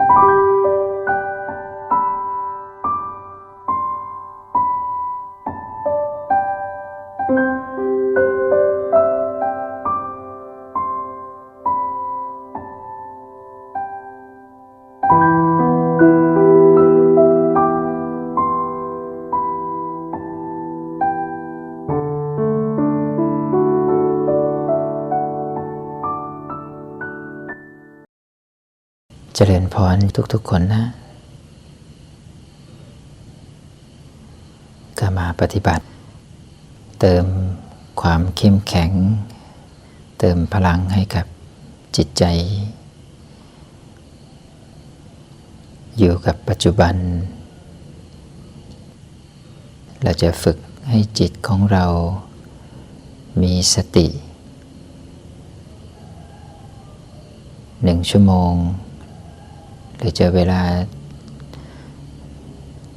เจริญพรทุกๆคนนะก็มาปฏิบัติ เติมความเข้มแข็ง เติมพลังให้กับจิตใจ อยู่กับปัจจุบัน เราจะฝึกให้จิตของเรามีสติหนึ่งชั่วโมง หรือจะเวลา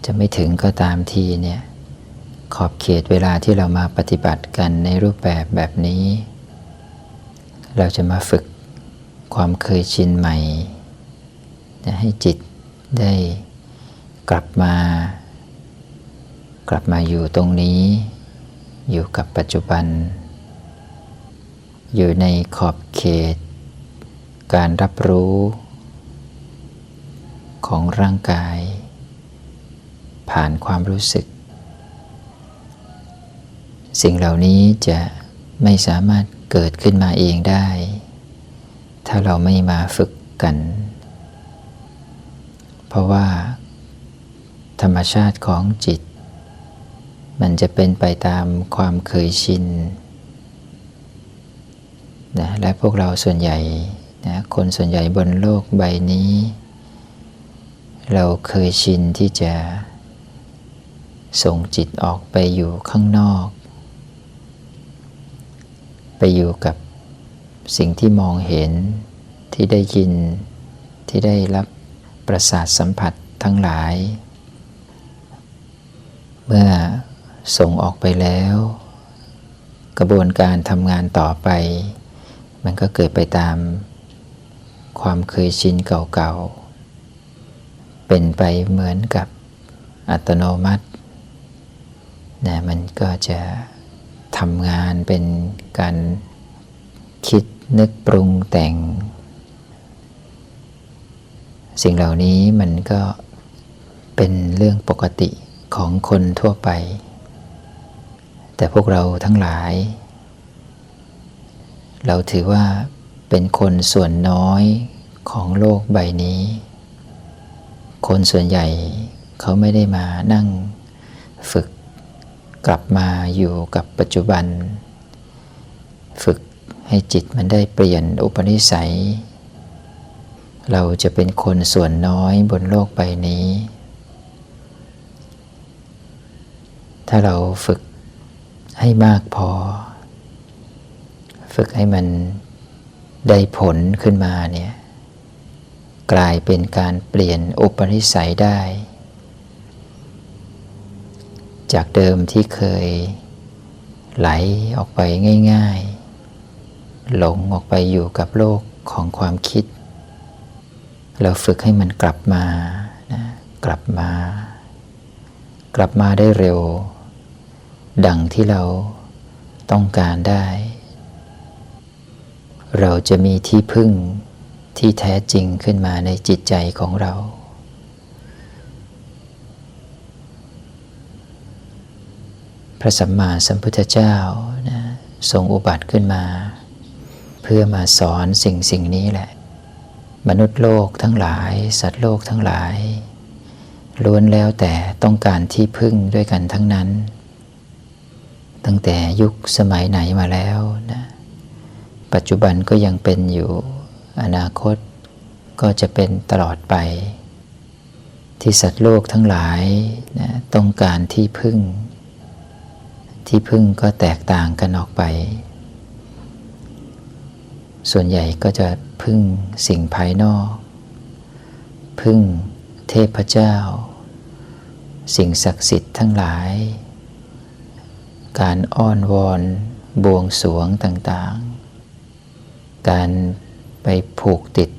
จะไม่ถึงก็ตามทีเนี่ยขอบเขตเวลาที่เรามาปฏิบัติกันในรูปแบบแบบนี้ เราจะมาฝึกความเคยชินใหม่จะให้จิตได้กลับมา กลับมาอยู่ตรงนี้ อยู่กับปัจจุบัน อยู่ในขอบเขต การรับรู้ ของร่างกาย ผ่านความรู้สึก สิ่งเหล่านี้จะไม่สามารถเกิดขึ้นมาเองได้ ถ้าเราไม่มาฝึกกัน เพราะว่า ธรรมชาติของจิต มันจะเป็นไปตามความเคยชินนะและพวกเราส่วนใหญ่นะคนส่วนใหญ่บนโลกใบนี้ เราเคยชินที่จะ ส่งจิตออกไปอยู่ข้างนอก ไปอยู่กับสิ่งที่มองเห็นที่ได้ยินที่ได้รับประสาทสัมผัสทั้งหลาย เมื่อส่งออกไปแล้ว กระบวนการทำงานต่อไป มันก็เกิดไปตามความเคยชินเก่าๆ เป็นไปเหมือนกับอัตโนมัตินะมันก็จะทำงานเป็นการคิดนึกปรุงแต่ง สิ่งเหล่านี้มันก็เป็นเรื่องปกติของคนทั่วไป แต่พวกเราทั้งหลาย เราถือว่าเป็นคนส่วนน้อยของโลกใบนี้ คนส่วนใหญ่เขาไม่ได้มานั่งฝึกกลับมาอยู่กับปัจจุบัน ฝึกให้จิตมันได้เปลี่ยนอุปนิสัย เราจะเป็นคนส่วนน้อยบนโลกใบนี้ ถ้าเราฝึกให้มากพอ ฝึกให้มันได้ผลขึ้นมาเนี่ย กลายเป็นการเปลี่ยนอุปนิสัยได้ จากเดิมที่เคยไหลออกไปง่ายๆ หลงออกไปอยู่กับโลกของความคิด เราฝึกให้มันกลับมานะกลับมา กลับมาได้เร็ว ดังที่เราต้องการได้ เราจะมีที่พึ่ง ที่แท้จริงขึ้นมาในจิตใจของเรา พระสัมมาสัมพุทธเจ้านะทรงอุบัติขึ้นมา เพื่อมาสอนสิ่งสิ่งนี้แหละ มนุษย์โลกทั้งหลาย สัตว์โลกทั้งหลายล้วนแล้วแต่ต้องการที่พึ่งด้วยกันทั้งนั้น ตั้งแต่ยุคสมัยไหนมาแล้วนะปัจจุบันก็ยังเป็นอยู่ อนาคตก็จะเป็นตลอดไป ที่สัตว์โลกทั้งหลายนะต้องการที่พึ่ง ที่พึ่งก็แตกต่างกันออกไป ส่วนใหญ่ก็จะพึ่งสิ่งภายนอก พึ่งเทพเจ้า สิ่งศักดิ์สิทธิ์ทั้งหลาย การอ้อนวอนบวงสรวงต่างๆ การ ไปผูกติด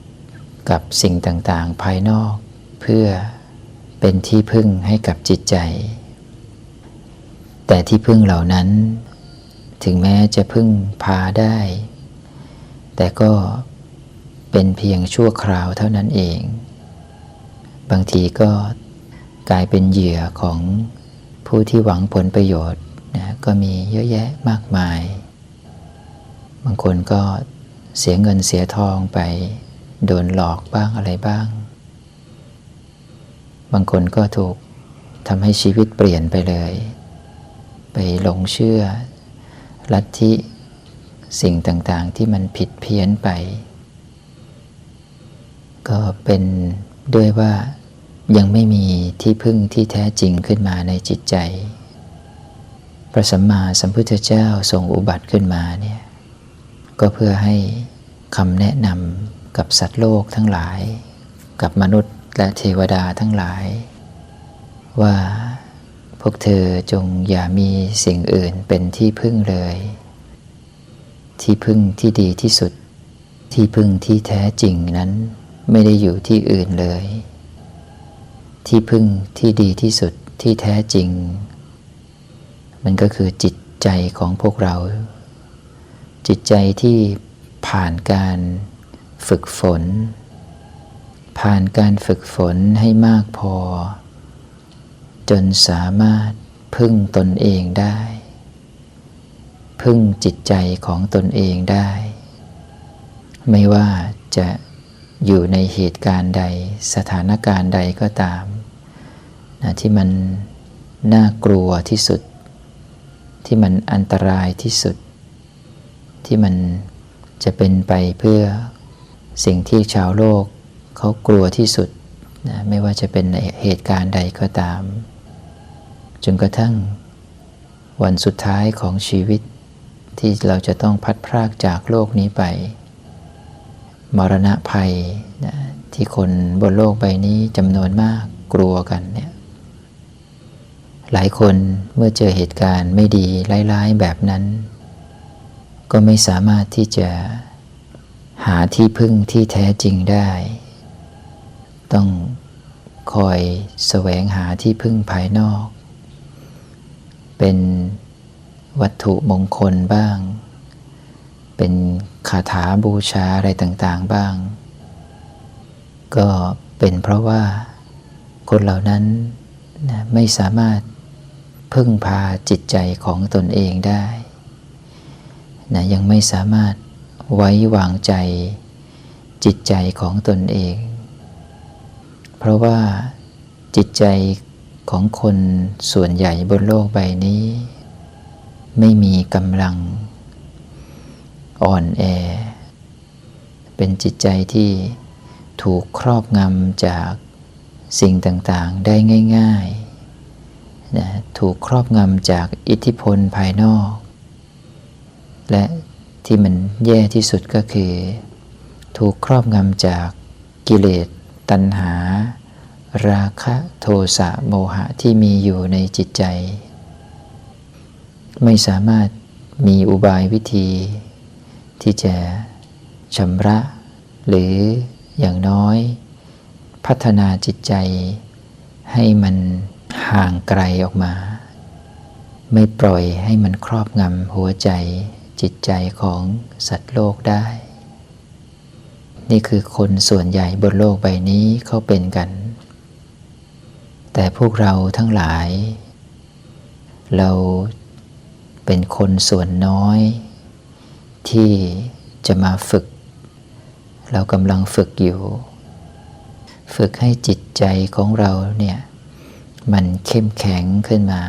กับสิ่งต่างๆ ภายนอก เพื่อเป็นที่พึ่งให้กับจิตใจ แต่ที่พึ่งเหล่านั้น ถึงแม้จะพึ่งพาได้ แต่ก็เป็นเพียงชั่วคราวเท่านั้นเอง บางทีก็กลายเป็นเหยื่อของผู้ที่หวังผลประโยชน์นะก็มีเยอะแยะมากมาย บางคนก็ เสียเงินเสียทองไป โดนหลอกบ้างอะไรบ้าง บางคนก็ถูกทำให้ชีวิตเปลี่ยนไปเลย ไปหลงเชื่อ ลัทธิสิ่งต่างๆที่มันผิดเพี้ยนไป ก็เป็นด้วยว่ายังไม่มีที่พึ่งที่แท้จริงขึ้นมาในจิตใจ พระสัมมาสัมพุทธเจ้าทรงอุบัติขึ้นมาเนี่ย ก็เพื่อให้คำแนะนำกับสัตว์โลกทั้งหลาย กับมนุษย์และเทวดาทั้งหลาย ว่าพวกเธอจงอย่ามีสิ่งอื่นเป็นที่พึ่งเลย ที่พึ่งที่ดีที่สุด ที่พึ่งที่แท้จริงนั้นไม่ได้อยู่ที่อื่นเลย ที่พึ่งที่ดีที่สุดที่แท้จริง มันก็คือจิตใจของพวกเรา จิตใจที่ผ่านการฝึกฝน ผ่านการฝึกฝนให้มากพอ จนสามารถพึ่งตนเองได้ พึ่งจิตใจของตนเองได้ ไม่ว่าจะอยู่ในเหตุการณ์ใดสถานการณ์ใดก็ตามนะที่มันน่ากลัวที่สุด ที่มันอันตรายที่สุด ที่มันจะเป็นไปเพื่อสิ่งที่ชาวโลกเขากลัวที่สุดนะไม่ว่าจะเป็นเหตุการณ์ใดก็ตาม จนกระทั่งวันสุดท้ายของชีวิตที่เราจะต้องพัดพรากจากโลกนี้ไป มรณะภัยนะที่คนบนโลกใบนี้จำนวนมากกลัวกันเนี่ยหลายคนเมื่อเจอเหตุการณ์ไม่ดีร้ายๆแบบนั้น ก็ไม่สามารถที่จะหาที่พึ่งที่แท้จริงได้ ต้องคอยแสวงหาที่พึ่งภายนอก เป็นวัตถุมงคลบ้าง เป็นคาถาบูชาอะไรต่างๆบ้าง ก็เป็นเพราะว่าคนเหล่านั้นไม่สามารถพึ่งพาจิตใจของตนเองได้ นะยังไม่สามารถไว้วางใจจิตใจของตนเอง เพราะว่าจิตใจของคนส่วนใหญ่บนโลกใบนี้ ไม่มีกำลัง อ่อนแอ เป็นจิตใจที่ถูกครอบงำจากสิ่งต่างๆได้ง่ายๆนะถูกครอบงำจากอิทธิพลภายนอก และที่มันแย่ที่สุดก็คือ ถูกครอบงำจากกิเลสตัณหา ราคะโทสะโมหะที่มีอยู่ในจิตใจ ไม่สามารถมีอุบายวิธี ที่จะชำระ หรืออย่างน้อย พัฒนาจิตใจ ให้มันห่างไกลออกมา ไม่ปล่อยให้มันครอบงำหัวใจ จิตใจของสัตว์โลกได้ นี่คือคนส่วนใหญ่บนโลกใบนี้เขาเป็นกัน แต่พวกเราทั้งหลาย เราเป็นคนส่วนน้อย ที่จะมาฝึก เรากำลังฝึกอยู่ ฝึกให้จิตใจของเราเนี่ยมันเข้มแข็งขึ้นมา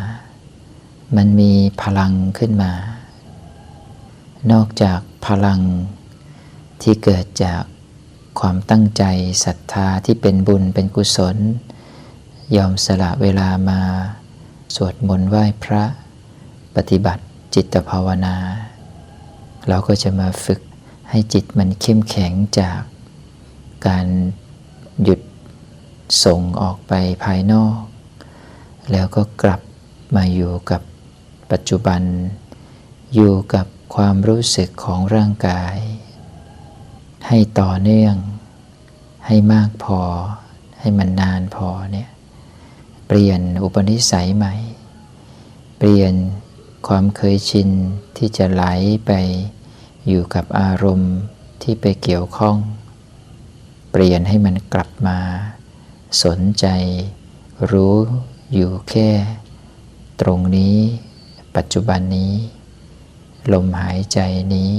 มันมีพลังขึ้นมา นอกจากพลังที่เกิดจากความตั้งใจศรัทธาที่เป็นบุญเป็นกุศล ยอมสละเวลามา สวดมนต์ไหว้พระปฏิบัติจิตภาวนา เราก็จะมาฝึกให้จิตมันเข้มแข็งจากการหยุดส่งออกไปภายนอก แล้วก็กลับมาอยู่กับปัจจุบัน อยู่กับ ความรู้สึกของร่างกาย ให้ต่อเนื่อง ให้มากพอ ให้มันนานพอเนี่ยเปลี่ยนอุปนิสัยใหม่ เปลี่ยนความเคยชินที่จะไหลไปอยู่กับอารมณ์ที่ไปเกี่ยวข้อง เปลี่ยนให้มันกลับมา สนใจ รู้อยู่แค่ ตรงนี้ ปัจจุบันนี้ ลมหายใจนี้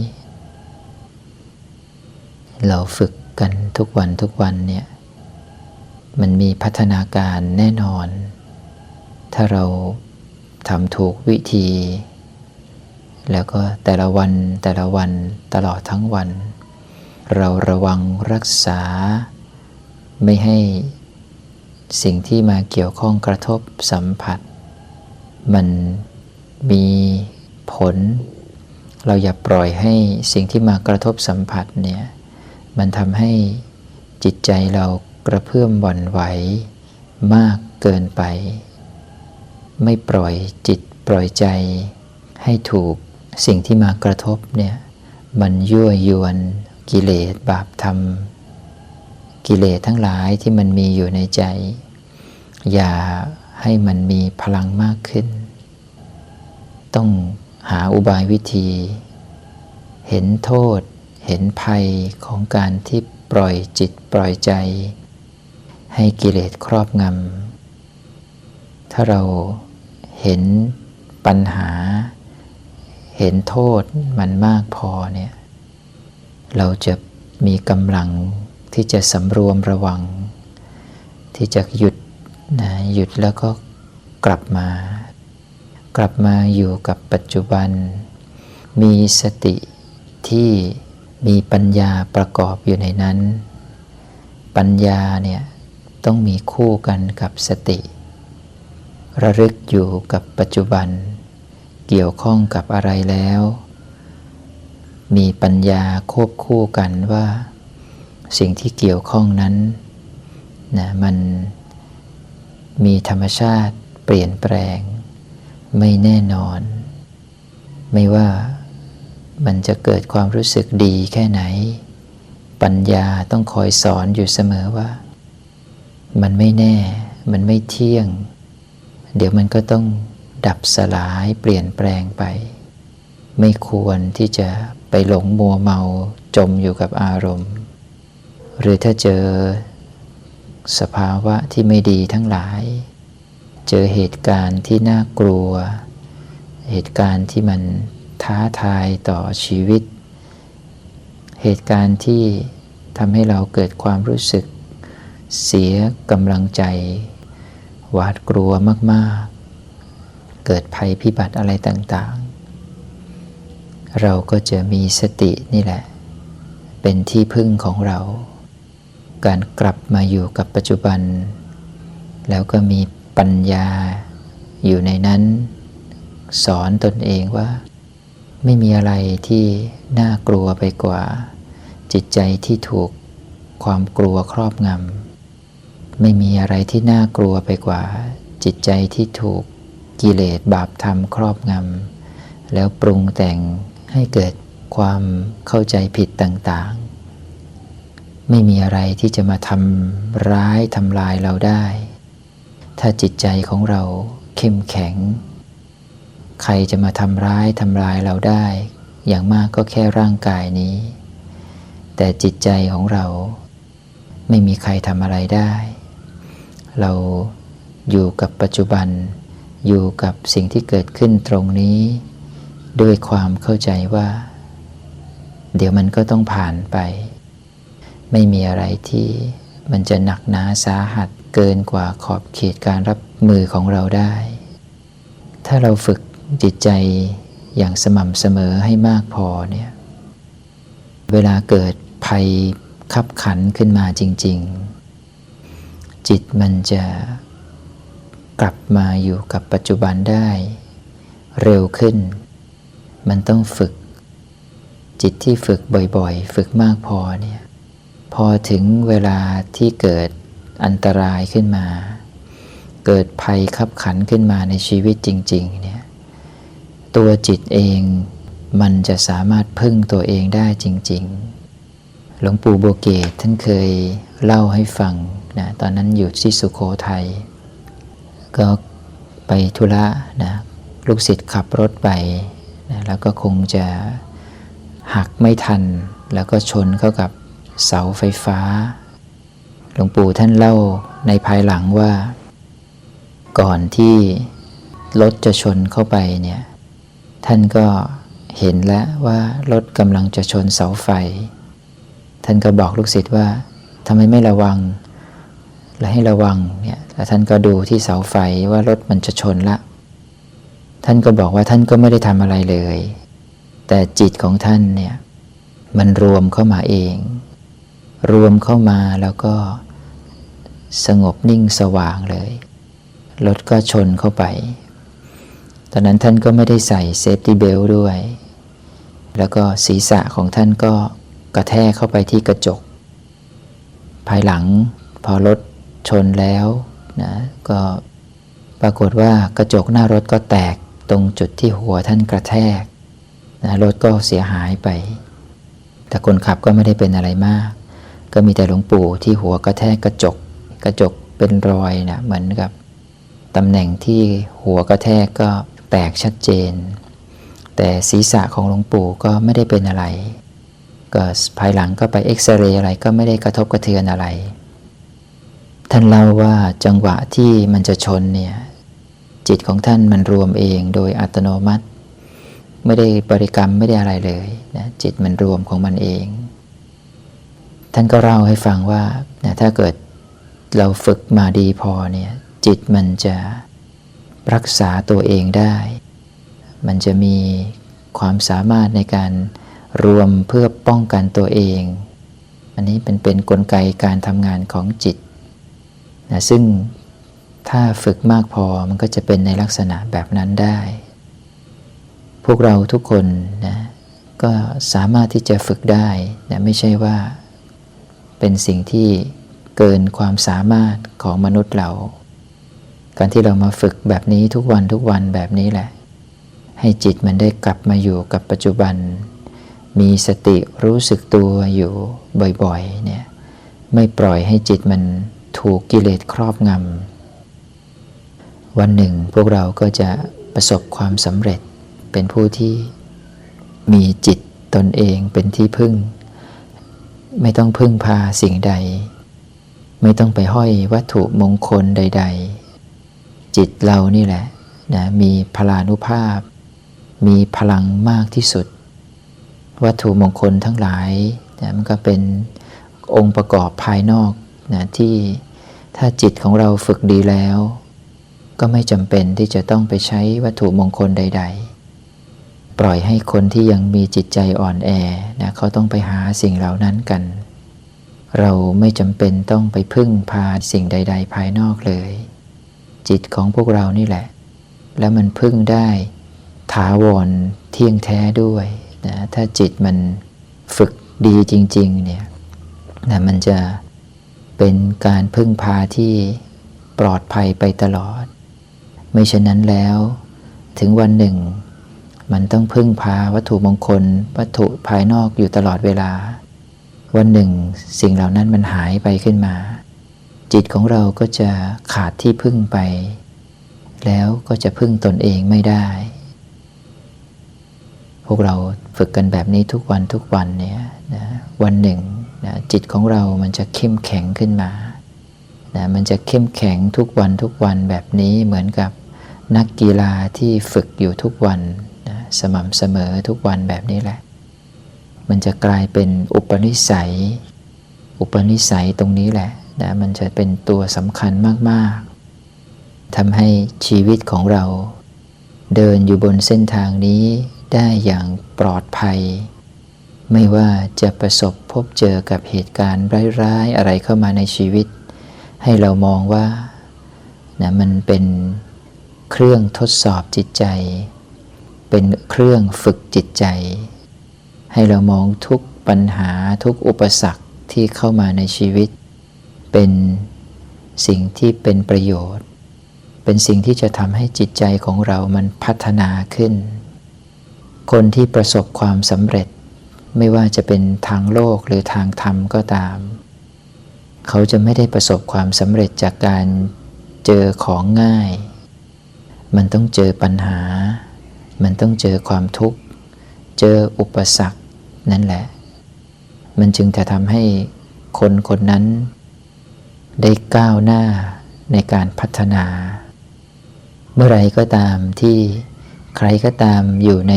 เราฝึกกันทุกวันทุกวันเนี่ย มันมีพัฒนาการแน่นอน ถ้าเราทำถูกวิธี แล้วก็แต่ละวันแต่ละวันตลอดทั้งวัน เราระวังรักษา ไม่ให้สิ่งที่มาเกี่ยวข้องกระทบสัมผัส มันมีผล เราอย่าปล่อยให้สิ่งที่มากระทบสัมผัสเนี่ยมันทำให้จิตใจเรากระเพื่อมหวั่นไหวมากเกินไป ไม่ปล่อยจิตปล่อยใจ ให้ถูกสิ่งที่มากระทบเนี่ยมันยั่วยวนกิเลสบาปธรรม กิเลสทั้งหลายที่มันมีอยู่ในใจ อย่าให้มันมีพลังมากขึ้น ต้อง หาอุบายวิธี เห็นโทษ เห็นภัยของการที่ปล่อยจิตปล่อยใจ ให้กิเลสครอบงำ ถ้าเราเห็นปัญหา เห็นโทษมันมากพอเนี่ย เราจะมีกำลังที่จะสำรวมระวัง ที่จะหยุดนะหยุดแล้วก็กลับมา กลับมาอยู่กับปัจจุบัน มีสติที่มีปัญญาประกอบอยู่ในนั้น ปัญญาเนี่ยต้องมีคู่กันกับสติ ระลึกอยู่กับปัจจุบัน เกี่ยวข้องกับอะไรแล้ว มีปัญญาควบคู่กันว่า สิ่งที่เกี่ยวข้องนั้นนะมันมีธรรมชาติเปลี่ยนแปลง ไม่แน่นอน ไม่ว่ามันจะเกิดความรู้สึกดีแค่ไหน ปัญญาต้องคอยสอนอยู่เสมอว่า มันไม่แน่ มันไม่เที่ยง เดี๋ยวมันก็ต้องดับสลายเปลี่ยนแปลงไป ไม่ควรที่จะไปหลงมัวเมาจมอยู่กับอารมณ์ หรือถ้าเจอสภาวะที่ไม่ดีทั้งหลาย เจอเหตุการณ์ที่น่ากลัว เหตุการณ์ที่มันท้าทายต่อชีวิต เหตุการณ์ที่ทำให้เราเกิดความรู้สึก เสียกำลังใจ หวาดกลัวมากๆ เกิดภัยพิบัติอะไรต่างๆ เราก็จะมีสตินี่แหละ เป็นที่พึ่งของเรา การกลับมาอยู่กับปัจจุบัน แล้วก็มี ปัญญาอยู่ในนั้น สอนตนเองว่า ไม่มีอะไรที่น่ากลัวไปกว่า จิตใจที่ถูกความกลัวครอบงำไม่มีอะไรที่น่ากลัวไปกว่า จิตใจที่ถูกกิเลสบาปธรรมครอบงำแล้วปรุงแต่งให้เกิดความเข้าใจผิดต่างๆ ไม่มีอะไรที่จะมาทำร้ายทำลายเราได้ ถ้าจิตใจของเราเข้มแข็ง ใครจะมาทำร้ายทำลายเราได้ อย่างมากก็แค่ร่างกายนี้ แต่จิตใจของเรา ไม่มีใครทำอะไรได้ เราอยู่กับปัจจุบัน อยู่กับสิ่งที่เกิดขึ้นตรงนี้ ด้วยความเข้าใจว่า เดี๋ยวมันก็ต้องผ่านไป ไม่มีอะไรที่มันจะหนักหนาสาหัส เกินกว่าขอบเขตการรับมือของเราได้ ถ้าเราฝึกจิตใจอย่างสม่ำเสมอให้มากพอเนี่ยเวลาเกิดภัยขับขันขึ้นมาจริง ๆ จิตมันจะกลับมาอยู่กับปัจจุบันได้ เร็วขึ้น มันต้องฝึก จิตที่ฝึกบ่อยๆ ฝึกมากพอเนี่ยพอถึงเวลาที่เกิด อันตรายขึ้นมา เกิดภัยขับขันขึ้นมาในชีวิตจริงๆเนี่ยตัวจิตเองมันจะสามารถพึ่งตัวเองได้จริง ๆ หลวงปู่โบเกตท่านเคยเล่าให้ฟังนะตอนนั้นอยู่ที่สุโขทัยก็ไปธุระนะลูกศิษย์ขับรถไปนะแล้วก็คงจะหักไม่ทัน แล้วก็ชนเข้ากับเสาไฟฟ้า หลวงปู่ท่านเล่าในภายหลังว่า ก่อนที่รถจะชนเข้าไปเนี่ย ท่านก็เห็นแล้วว่ารถกำลังจะชนเสาไฟ ท่านก็บอกลูกศิษย์ว่าทำไมไม่ระวัง และให้ระวังเนี่ยแล้วท่านก็ดูที่เสาไฟว่ารถมันจะชนละ ท่านก็บอกว่าท่านก็ไม่ได้ทำอะไรเลย แต่จิตของท่านเนี่ยมันรวมเข้ามาเอง รวมเข้ามาแล้วก็ สงบนิ่งสว่างเลย รถก็ชนเข้าไป ตอนนั้นท่านก็ไม่ได้ใส่เซฟตี้เบลด้วย แล้วก็ศีรษะของท่านก็กระแทกเข้าไปที่กระจก ภายหลังพอรถชนแล้วนะก็ปรากฏว่ากระจกหน้ารถก็แตกตรงจุดที่หัวท่านกระแทกนะรถก็เสียหายไป แต่คนขับก็ไม่ได้เป็นอะไรมาก ก็มีแต่หลวงปู่ที่หัวกระแทกกระจก กระจกเป็นรอยนะเหมือนกับตำแหน่งที่หัวกระแทกก็แตกชัดเจน แต่ศีรษะของหลวงปู่ก็ไม่ได้เป็นอะไร ก็ภายหลังก็ไปเอ็กซเรย์อะไรก็ไม่ได้กระทบกระเทือนอะไร ท่านเล่าว่าจังหวะที่มันจะชนเนี่ยจิตของท่านมันรวมเองโดยอัตโนมัติ ไม่ได้บริกรรมไม่ได้อะไรเลยนะจิตมันรวมของมันเอง ท่านก็เล่าให้ฟังว่านะถ้าเกิด เราฝึกมาดีพอเนี่ยจิตมันจะรักษาตัวเองได้ มันจะมีความสามารถในการรวมเพื่อป้องกันตัวเอง อันนี้เป็นเป็นนกลไกการทำงานของจิตนะซึ่งถ้าฝึกมากพอมันก็จะเป็นในลักษณะแบบนั้นได้ พวกเราทุกคนนะก็สามารถที่จะฝึกได้นะไม่ใช่ว่าเป็นสิ่งที่ เกินความสามารถของมนุษย์เรา การที่เรามาฝึกแบบนี้ทุกวันทุกวันแบบนี้แหละ ให้จิตมันได้กลับมาอยู่กับปัจจุบัน มีสติรู้สึกตัวอยู่บ่อยๆเนี่ยไม่ปล่อยให้จิตมันถูกกิเลสครอบงำวันหนึ่งพวกเราก็จะประสบความสำเร็จเป็นผู้ที่มีจิตตนเองเป็นที่พึ่ง ไม่ต้องพึ่งพาสิ่งใด ไม่ต้องไปห้อยวัตถุมงคลใด ๆ จิตเรานี่แหละนะมีพลานุภาพ มีพลังมากที่สุด วัตถุมงคลทั้งหลายนะมันก็เป็นองค์ประกอบภายนอกนะที่ถ้าจิตของเราฝึกดีแล้ว ก็ไม่จำเป็นที่จะต้องไปใช้วัตถุมงคลใด ๆ ปล่อยให้คนที่ยังมีจิตใจอ่อนแอนะเขาต้องไปหาสิ่งเหล่านั้นกัน เราไม่จำเป็นต้องไปพึ่งพาสิ่งใด ๆ ภายนอกเลย จิตของพวกเรานี่แหละ แล้วมันพึ่งได้ถาวรเที่ยงแท้ด้วยนะถ้าจิตมันฝึกดีจริง ๆ เนี่ยนะมันจะเป็นการพึ่งพาที่ปลอดภัยไปตลอด ไม่เช่นนั้นแล้ว ถึงวันหนึ่ง มันต้องพึ่งพาวัตถุมงคล วัตถุภายนอกอยู่ตลอดเวลา วันหนึ่งสิ่งเหล่านั้นมันหายไปขึ้นมา จิตของเราก็จะขาดที่พึ่งไป แล้วก็จะพึ่งตนเองไม่ได้ พวกเราฝึกกันแบบนี้ทุกวันทุกวันเนี่ยนะวันหนึ่งนะจิตของเรามันจะเข้มแข็งขึ้นมานะมันจะเข้มแข็งทุกวันทุกวันแบบนี้เหมือนกับนักกีฬาที่ฝึกอยู่ทุกวันนะสม่ำเสมอทุกวันแบบนี้แหละ มันจะกลายเป็นอุปนิสัย อุปนิสัยตรงนี้แหละนะมันจะเป็นตัวสำคัญมาก ๆทำให้ชีวิตของเรา เดินอยู่บนเส้นทางนี้ได้อย่างปลอดภัย ไม่ว่าจะประสบพบเจอกับเหตุการณ์ร้ายๆอะไรเข้ามาในชีวิต ให้เรามองว่านะมันเป็นเครื่องทดสอบจิตใจ เป็นเครื่องฝึกจิตใจ ให้เรามองทุกปัญหาทุกอุปสรรคที่เข้ามาในชีวิต เป็นสิ่งที่เป็นประโยชน์ เป็นสิ่งที่จะทำให้จิตใจของเรามันพัฒนาขึ้น คนที่ประสบความสำเร็จ ไม่ว่าจะเป็นทางโลกหรือทางธรรมก็ตาม เขาจะไม่ได้ประสบความสำเร็จจากการเจอของง่าย มันต้องเจอปัญหา มันต้องเจอความทุกข์ เจออุปสรรค นั่นแหละ มันจึงจะทำให้คนคนนั้น ได้ก้าวหน้าในการพัฒนา เมื่อไรก็ตามที่ใครก็ตามอยู่ใน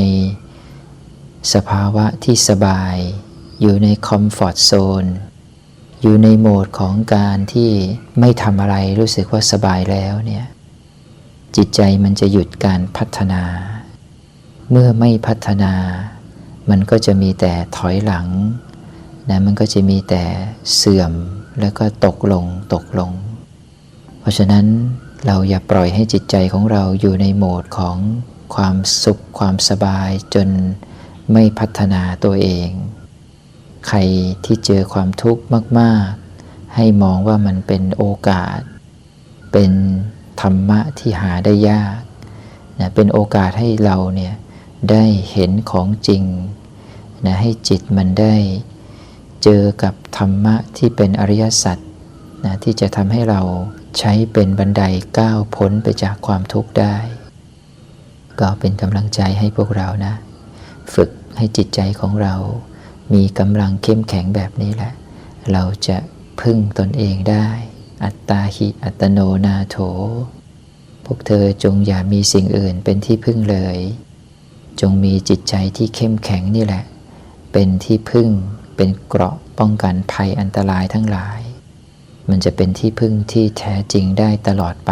สภาวะที่สบาย อยู่ในคอมฟอร์ทโซน อยู่ในโหมดของการที่ไม่ทำอะไรรู้สึกว่าสบายแล้วเนี่ย จิตใจมันจะหยุดการพัฒนา เมื่อไม่พัฒนา มันก็จะมีแต่ถอยหลังนะมันก็จะมีแต่เสื่อมแล้วก็ตกลงตกลง เพราะฉะนั้นเราอย่าปล่อยให้จิตใจของเราอยู่ในโหมดของความสุขความสบายจนไม่พัฒนาตัวเอง ใครที่เจอความทุกข์มาก ๆ ให้มองว่ามันเป็นโอกาส เป็นธรรมะที่หาได้ยากนะเป็นโอกาสให้เราเนี่ยได้เห็นของจริง นะให้จิตมันได้เจอกับธรรมะที่เป็นอริยสัจนะที่จะทำให้เราใช้เป็นบันไดก้าวพ้นไปจากความทุกข์ได้ ก็เป็นกำลังใจให้พวกเรานะ ฝึกให้จิตใจของเรา มีกำลังเข้มแข็งแบบนี้แหละ เราจะพึ่งตนเองได้ อัตตาหิอัตโนนาโถ พวกเธอจงอย่ามีสิ่งอื่นเป็นที่พึ่งเลย จงมีจิตใจที่เข้มแข็งนี่แหละ เป็นที่พึ่ง เป็นเกราะป้องกันภัยอันตรายทั้งหลาย มันจะเป็นที่พึ่งที่แท้จริงได้ตลอดไป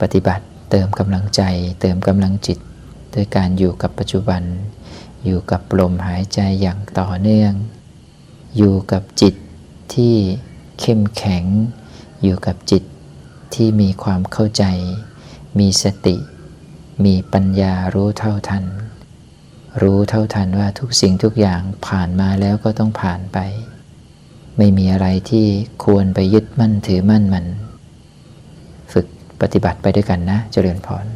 ปฏิบัติเติมกำลังใจ เติมกำลังจิตด้วยการอยู่กับปัจจุบัน อยู่กับลมหายใจอย่างต่อเนื่อง อยู่กับจิตที่เข้มแข็ง อยู่กับจิตที่มีความเข้าใจ มีสติ มีปัญญารู้เท่าทัน รู้เท่าทันว่าทุกสิ่งทุกอย่างผ่านมาแล้วก็ต้องผ่านไป ไม่มีอะไรที่ควรไปยึดมั่นถือมั่นมัน ฝึกปฏิบัติไปด้วยกันนะ เจริญพร